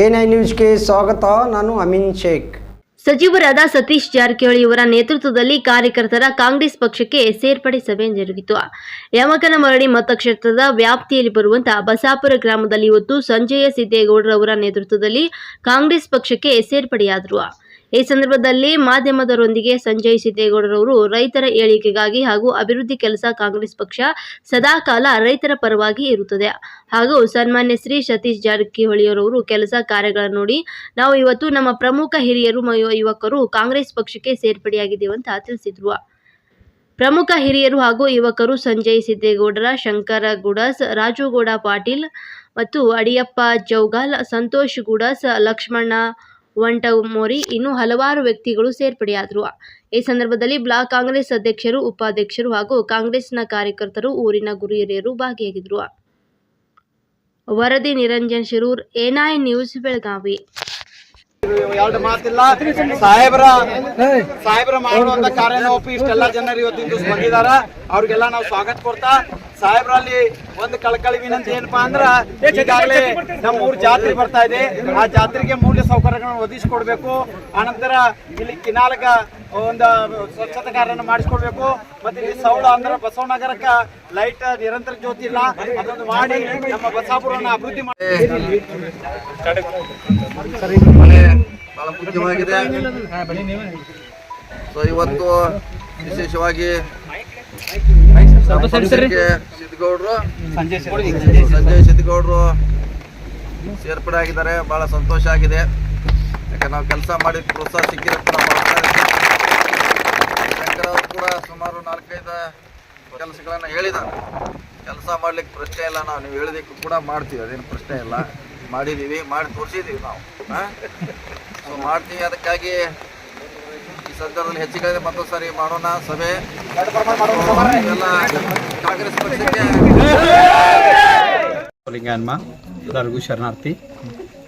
N I ನ್ಯೂಸ್ಗೆ ಸ್ವಾಗತ, ನಾನು ಅಮಿನ್ ಶೇಖ್. ಸಚಿವರಾದ ಸತೀಶ್ ಜಾರಕಿಹೊಳಿ ಅವರ ನೇತೃತ್ವದಲ್ಲಿ ಕಾರ್ಯಕರ್ತರ ಕಾಂಗ್ರೆಸ್ ಪಕ್ಷಕ್ಕೆ ಸೇರ್ಪಡೆ ಸಭೆ ಜರುಗಿತು. ಯಮಕನಮರಡಿ ಮತಕ್ಷೇತ್ರದ ವ್ಯಾಪ್ತಿಯಲ್ಲಿ ಬರುವಂತಹ ಬಸಾಪುರ ಗ್ರಾಮದಲ್ಲಿ ಇವತ್ತು ಸಂಜಯ ಸಿದ್ದೇಗೌಡರವರ ನೇತೃತ್ವದಲ್ಲಿ ಕಾಂಗ್ರೆಸ್ ಪಕ್ಷಕ್ಕೆ ಸೇರ್ಪಡೆಯಾದರು. ಈ ಸಂದರ್ಭದಲ್ಲಿ ಮಾಧ್ಯಮದರೊಂದಿಗೆ ಸಂಜಯ್ ಸಿದ್ದೇಗೌಡರವರು ರೈತರ ಏಳಿಗೆಗಾಗಿ ಹಾಗೂ ಅಭಿವೃದ್ಧಿ ಕೆಲಸ ಕಾಂಗ್ರೆಸ್ ಪಕ್ಷ ಸದಾಕಾಲ ರೈತರ ಪರವಾಗಿ ಇರುತ್ತದೆ. ಹಾಗೂ ಸನ್ಮಾನ್ಯ ಶ್ರೀ ಸತೀಶ್ ಜಾರಕಿಹೊಳಿಯವರವರು ಕೆಲಸ ಕಾರ್ಯಗಳನ್ನು ನೋಡಿ, ನಾವು ಇವತ್ತು ನಮ್ಮ ಪ್ರಮುಖ ಹಿರಿಯರು ಯುವಕರು ಕಾಂಗ್ರೆಸ್ ಪಕ್ಷಕ್ಕೆ ಸೇರ್ಪಡೆಯಾಗಿದ್ದೇವೆ ಅಂತ ತಿಳಿಸಿದ್ರು. ಪ್ರಮುಖ ಹಿರಿಯರು ಹಾಗೂ ಯುವಕರು ಸಂಜಯ್ ಸಿದ್ದೇಗೌಡರ ಶಂಕರ ಗುಡಸ್ ರಾಜುಗೌಡ ಪಾಟೀಲ್ ಮತ್ತು ಅಡಿಯಪ್ಪ ಜೌಗಾಲ್, ಸಂತೋಷ್ ಗುಡಸ್ ಲಕ್ಷ್ಮಣ ವಂಟಮೋರಿ ಇನ್ನು ಹಲವಾರು ವ್ಯಕ್ತಿಗಳು ಸೇರ್ಪಡೆಯಾದರು. ಈ ಸಂದರ್ಭದಲ್ಲಿ ಬ್ಲಾಕ್ ಕಾಂಗ್ರೆಸ್ ಅಧ್ಯಕ್ಷರು, ಉಪಾಧ್ಯಕ್ಷರು ಹಾಗೂ ಕಾಂಗ್ರೆಸ್ನ ಕಾರ್ಯಕರ್ತರು ಊರಿನ ಗುರು ಹಿರಿಯರು ಭಾಗಿಯಾಗಿದ್ದರು ವರದಿ ನಿರಂಜನ್ ಶಿರೂರ್, ಎನ್ಐ ನ್ಯೂಸ್, ಬೆಳಗಾವಿ. ಎರಡು ಮಾತಿಲ್ಲ. ಸಾಹೇಬ್ರ ಸಾಹೇಬ್ರ ಮಾಡುವಂತ ಕಾರ್ಯನೋಪಿ ಇಷ್ಟೆಲ್ಲ ಜನರು ಇವತ್ತಿನ ದಿವಸ ಬಂದಿದಾರ ಅವ್ರಿಗೆಲ್ಲ ನಾವು ಸ್ವಾಗತ ಕೊಡ್ತಾ ಸಾಹೇಬ್ರಲ್ಲಿ ಒಂದು ಕಳಕಳಿ ವಿನಂತಿ ಏನಪ್ಪಾ ಅಂದ್ರ ಈಗಾಗಲೇ ನಮ್ಮ ಊರ್ ಜಾತ್ರೆ ಬರ್ತಾ ಇದೆ. ಆ ಜಾತ್ರೆಗೆ ಮೂಲ ಸೌಕರ್ಯಗಳನ್ನು ಒದಗಿಸಿಕೊಡ್ಬೇಕು. ಆನಂತರ ಇಲ್ಲಿ ಕಿನಾಲಕ ಒಂದು ಸ್ವಚ್ಛತಾ ಕಾರ್ಯನ ಮಾಡಿಸ್ಕೊಡ್ಬೇಕು. ಮತ್ತೆ ಇಲ್ಲಿ ಸೌಳ ಅಂದ್ರೆ ಬಸವನಗರಕ್ಕ ಲೈಟ್ ನಿರಂತರ ಜ್ಯೋತಿ ಇಲ್ಲ. ಅದೊಂದು ಮಾಡಿ ನಮ್ಮ ಬಸಾಪುರನ ಅಭಿವೃದ್ಧಿ ಮಾಡಿ ಸೊ ಇವತ್ತು ವಿಶೇಷವಾಗಿ ಸಂಜಯ್ ಸಿದ್ದಗೌಡರು ಸೇರ್ಪಡೆ ಆಗಿದ್ದಾರೆ ಬಹಳ ಸಂತೋಷ ಆಗಿದೆ. ಯಾಕಂದ್ರೆ ನಾವು ಕೆಲಸ ಮಾಡಿ ಪ್ರೋತ್ಸಾಹ ಸಿಕ್ಕಿರುತ್ತೆ ನಮ್ಮ ಶಂಕರ್ ಅವರು ಕೂಡ ಸುಮಾರು ನಾಲ್ಕೈದು ಕೆಲಸಗಳನ್ನ ಹೇಳಿದ ಕೆಲಸ ಮಾಡ್ಲಿಕ್ಕೆ ಪ್ರಶ್ನೆ ಇಲ್ಲ ನಾವು ನೀವು ಹೇಳಿದಕ್ಕೆ ಕೂಡ ಮಾಡ್ತೀವಿ. ಅದೇನು ಪ್ರಶ್ನೆ ಇಲ್ಲ. ಮಾಡಿದ್ದೀವಿ ಮಾಡಿ ತೋರಿಸಿದ್ದೀವಿ ನಾವು. ಸೊ ಮಾಡ್ತೀವಿ ಅದಕ್ಕಾಗಿ ಈ ಸಂದರ್ಭದಲ್ಲಿ ಹೆಚ್ಚಿಗೆ ಮತ್ತೊಂದು ಸಾರಿ ಮಾಡೋಣ ಸಭೆ. ಎಲ್ಲ ಕಾಂಗ್ರೆಸ್ ಪಕ್ಷಕ್ಕೆ ಎಲ್ಲರಿಗೂ ಶರಣಾರ್ಥಿ.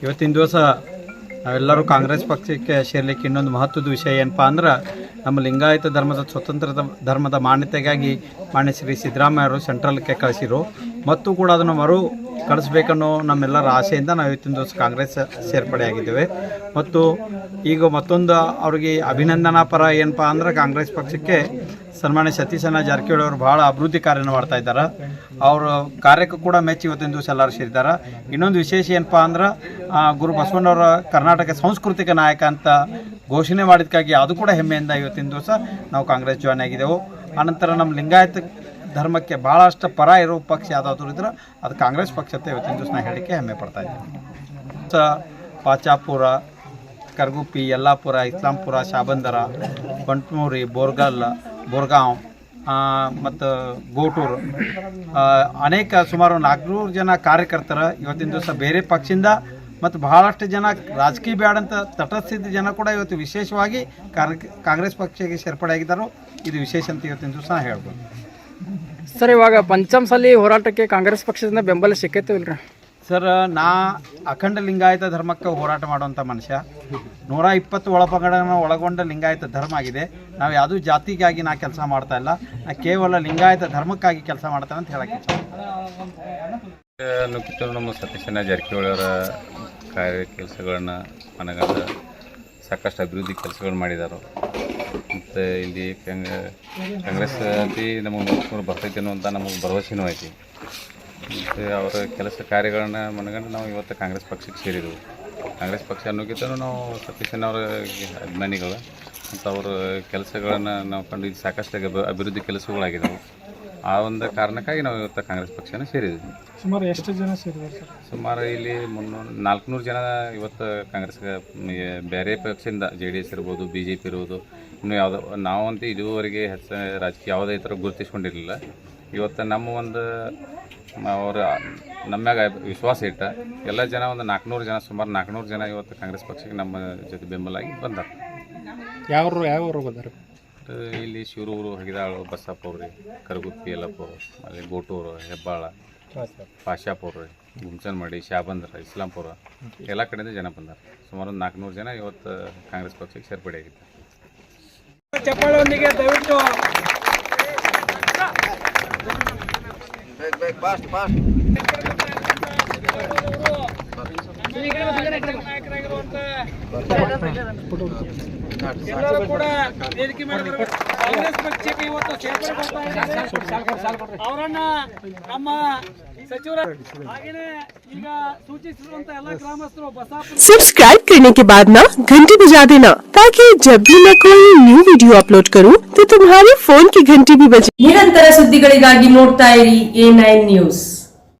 ಇವತ್ತಿನ ದಿವಸ ನಾವೆಲ್ಲರೂ ಕಾಂಗ್ರೆಸ್ ಪಕ್ಷಕ್ಕೆ ಸೇರ್ಲಿಕ್ಕೆ ಇನ್ನೊಂದು ಮಹತ್ವದ ವಿಷಯ ಏನಪ್ಪ ಅಂದ್ರೆ, ನಮ್ಮ ಲಿಂಗಾಯತ ಧರ್ಮದ ಸ್ವತಂತ್ರ ಧರ್ಮದ ಮಾನ್ಯತೆಗಾಗಿ ಮಾನ್ಯ ಶ್ರೀ ಸಿದ್ದರಾಮಯ್ಯವರು ಸೆಂಟ್ರಲ್ಗೆ ಕಳಿಸಿರು ಮತ್ತು ಕೂಡ ಅದನ್ನು ಮರು ಕಳಿಸ್ಬೇಕನ್ನೋ ನಮ್ಮೆಲ್ಲರ ಆಸೆಯಿಂದ ನಾವು ಇವತ್ತಿನ ದಿವಸ ಕಾಂಗ್ರೆಸ್ ಸೇರ್ಪಡೆಯಾಗಿದ್ದೇವೆ ಮತ್ತು ಈಗ ಮತ್ತೊಂದು ಅವರಿಗೆ ಅಭಿನಂದನಾ ಪರ ಏನಪ್ಪ ಅಂದ್ರೆ ಕಾಂಗ್ರೆಸ್ ಪಕ್ಷಕ್ಕೆ ಸನ್ಮಾನ್ಯ ಸತೀಶಣ್ಣ ಜಾರಕಿಹೊಳಿ ಅವರು ಭಾಳ ಅಭಿವೃದ್ಧಿ ಕಾರ್ಯನ ಮಾಡ್ತಾ ಇದ್ದಾರೆ. ಅವರ ಕಾರ್ಯಕ್ಕೂ ಕೂಡ ಮೆಚ್ಚಿ ಇವತ್ತಿನ ದಿವಸ ಎಲ್ಲರೂ ಸೇರಿದ್ದಾರೆ. ಇನ್ನೊಂದು ವಿಶೇಷ ಏನಪ್ಪ ಅಂದ್ರೆ ಗುರು ಬಸವಣ್ಣವರ ಕರ್ನಾಟಕ ಸಾಂಸ್ಕೃತಿಕ ನಾಯಕ ಅಂತ ಘೋಷಣೆ ಮಾಡಿದಕ್ಕಾಗಿ ಅದು ಕೂಡ ಹೆಮ್ಮೆಯಿಂದ ಇವತ್ತಿನ ದಿವಸ ನಾವು ಕಾಂಗ್ರೆಸ್ ಜಾಯ್ನ್ ಆಗಿದ್ದೆವು. ಆನಂತರ ನಮ್ಮ ಲಿಂಗಾಯತ ಧರ್ಮಕ್ಕೆ ಭಾಳಷ್ಟು ಪರ ಇರೋ ಪಕ್ಷ ಯಾವುದಾದ್ರು ಇದ್ರೆ ಅದು ಕಾಂಗ್ರೆಸ್ ಪಕ್ಷ ಇವತ್ತಿನ ದಿವಸ ನಾನು ಹೇಳಲಿಕ್ಕೆ ಹೆಮ್ಮೆ ಪಡ್ತಾ ಇದ್ದೀನಿ. ಪಾಚಾಪುರ, ಕರ್ಗುಪ್ಪಿ, ಯಲ್ಲಾಪುರ, ಇಸ್ಲಾಂಪುರ, ಶಾಬಂದರ ಬಂಟ್ಮೂರಿ ಬೋರ್ಗಲ್, ಬೋರ್ಗಾಂವ್ ಮತ್ತು ಗೋಟೂರು ಅನೇಕ ಸುಮಾರು ನಾಲ್ಕುನೂರು ಜನ ಕಾರ್ಯಕರ್ತರ ಇವತ್ತಿನ ದಿವಸ ಬೇರೆ ಪಕ್ಷದಿಂದ ಮತ್ತು ಬಹಳಷ್ಟು ಜನ ರಾಜಕೀಯ ಬ್ಯಾಡ್ ಅಂತ ತಟಸ್ಥಿದ್ದ ಜನ ಕೂಡ ಇವತ್ತು ವಿಶೇಷವಾಗಿ ಕಾಂಗ್- ಕಾಂಗ್ರೆಸ್ ಪಕ್ಷಕ್ಕೆ ಸೇರ್ಪಡೆಯಾಗಿದ್ದಾರೋ. ಇದು ವಿಶೇಷ ಅಂತ ಇವತ್ತಿನ ದಿವಸ ಹೇಳ್ಬೋದು. ಸರ್ ಇವಾಗ ಪಂಚಮ್ಸಲ್ಲಿ ಹೋರಾಟಕ್ಕೆ ಕಾಂಗ್ರೆಸ್ ಪಕ್ಷದಿಂದ ಬೆಂಬಲ ಸಿಕ್ಕೈತಿಲ್ರಿ ಸರ್ ನಾ ಅಖಂಡ ಲಿಂಗಾಯತ ಧರ್ಮಕ್ಕೆ ಹೋರಾಟ ಮಾಡುವಂಥ ಮನುಷ್ಯ. ನೂರ ಇಪ್ಪತ್ತು ಒಳಪಂಗಡನ ಒಳಗೊಂಡ ಲಿಂಗಾಯತ ಧರ್ಮ ಆಗಿದೆ. ನಾವು ಯಾವುದೂ ಜಾತಿಗಾಗಿ ನಾ ಕೆಲಸ ಮಾಡ್ತಾ ಇಲ್ಲ. ನಾ ಕೇವಲ ಲಿಂಗಾಯತ ಧರ್ಮಕ್ಕಾಗಿ ಕೆಲಸ ಮಾಡ್ತಾನೆ ಅಂತ ಹೇಳಕ್ಕೆ ಇಚ್ಛೆ. ನಮ್ಮ ಸತೀಶನ ಜಾರಕಿಹೊಳಿ ಅವರ ಕಾರ್ಯ ಕೆಲಸಗಳನ್ನ ಮನಗಂಡ ಸಾಕಷ್ಟು ಅಭಿವೃದ್ಧಿ ಕೆಲಸಗಳು ಮಾಡಿದ್ದಾರೆ ಮತ್ತು ಇಲ್ಲಿ ಕಾಂಗ್, ಕಾಂಗ್ರೆಸ್ ಅತಿ ನಮಗೆ ನೋಡ್ಕೊಂಡು ಬರ್ತೈತೆ ಅಂತ ನಮಗೆ ಭರವಸೆನೂ ಐತಿ. ಮತ್ತು ಅವರ ಕೆಲಸ ಕಾರ್ಯಗಳನ್ನ ಮನಗಂಡು ನಾವು ಇವತ್ತು ಕಾಂಗ್ರೆಸ್ ಪಕ್ಷಕ್ಕೆ ಸೇರಿದೆವು. ಕಾಂಗ್ರೆಸ್ ಪಕ್ಷ ಅನ್ನೋಕ್ಕಿಂತ ನಾವು ಸತೀಶಣ್ಣ ಅವರ ಅಭಿಮಾನಿಗಳು ಮತ್ತು ಅವರ ಕೆಲಸಗಳನ್ನು ನಾವು ಕಂಡು ಸಾಕಷ್ಟು ಅಭಿ- ಅಭಿವೃದ್ಧಿ ಕೆಲಸಗಳಾಗಿದ್ದವು. ಆ ಒಂದು ಕಾರಣಕ್ಕಾಗಿ ನಾವು ಇವತ್ತು ಕಾಂಗ್ರೆಸ್ ಪಕ್ಷನ ಸೇರಿದ್ವಿ. ಸುಮಾರು ಎಷ್ಟು ಜನ ಸೇರಿದ್ರು ಸರ್? ಸುಮಾರು ಇಲ್ಲಿ ಮುನ್ನೂರು ನಾಲ್ಕುನೂರು ಜನ ಇವತ್ತು ಕಾಂಗ್ರೆಸ್ ಬೇರೆ ಪಕ್ಷದಿಂದ ಜೆ ಡಿ ಎಸ್ ಇರ್ಬೋದು ಬಿ ಜೆ ಪಿ ಇರ್ಬೋದು ಇನ್ನು ಯಾವುದೋ ನಾವಂತೂ ಇದುವರೆಗೆ ಹೆಚ್ಚು ರಾಜಕೀಯ ಯಾವುದೇ ಥರ ಗುರುತಿಸ್ಕೊಂಡಿರಲಿಲ್ಲ. ಇವತ್ತು ನಮ್ಮ ಒಂದು ಅವರ ನಮ್ಮ್ಯಾಗ ವಿಶ್ವಾಸ ಇಟ್ಟ ಎಲ್ಲ ಜನ ಒಂದು ನಾಲ್ಕುನೂರು ಜನ ಸುಮಾರು ನಾಲ್ಕುನೂರು ಜನ ಇವತ್ತು ಕಾಂಗ್ರೆಸ್ ಪಕ್ಷಕ್ಕೆ ನಮ್ಮ ಜೊತೆ ಬೆಂಬಲಾಗಿ ಬಂದರು. ಯಾವ ಯಾವ ಬಂದಾರೆ? ಮತ್ತು ಇಲ್ಲಿ ಶಿರೂರು ಹಗಿದಾಳು ಬಸ್ಸಾಪುರ ರೀ ಕರಗುತ್ತಿ ಯಲ್ಲಪ್ಪ ಅಲ್ಲಿ ಗೋಟೂರು ಹೆಬ್ಬಾಳ ಪಾಶಾಪುರ ರೀ ಗುಂಚನಮಡಿ ಶಾಬಂದ್ರ ಇಸ್ಲಾಂಪುರ ಎಲ್ಲ ಕಡೆಯಿಂದ ಜನ ಬಂದಾರೆ. ಸುಮಾರು ಒಂದು ನಾಲ್ಕುನೂರು ಜನ ಇವತ್ತು ಕಾಂಗ್ರೆಸ್ ಪಕ್ಷಕ್ಕೆ ಸೇರ್ಪಡೆ ಚಪ್ಪಾಳೊಂದಿಗೆ ದಯವಿಟ್ಟು. ಫಾಸ್ಟ್ ಫಾಸ್ಟ್ ಎಲ್ಲರೂ ಕೂಡ ವೇದಿಕೆ ಮೇಲೆ ಬರಬೇಕು. ಕಾಂಗ್ರೆಸ್ ಪಕ್ಷಕ್ಕೆ ಇವತ್ತು ಸೇರ್ಪಡೆ ಮಾಡ್ತಾ ಇದ್ದಾರೆ. ಅವರನ್ನ ನಮ್ಮ ಸಚಿವರ ಹಾಗೇನೆ ಈಗ ಸೂಚಿಸಿರುವಂತ ಎಲ್ಲ ಗ್ರಾಮಸ್ಥರು ಬಸಾಪುರ सब्सक्राइब करने के बाद ना घंटी बजा देना ताकि जब भी मैं कोई न्यू वीडियो अपलोड करूं तो तुम्हारे फोन की घंटी भी बजे ನಿರಂತರ ಸುದ್ದಿಗಳಿಗಾಗಿ ನೋಡ್ತಾ ಇರಿ ಎ ನೈನ್ ನ್ಯೂಸ್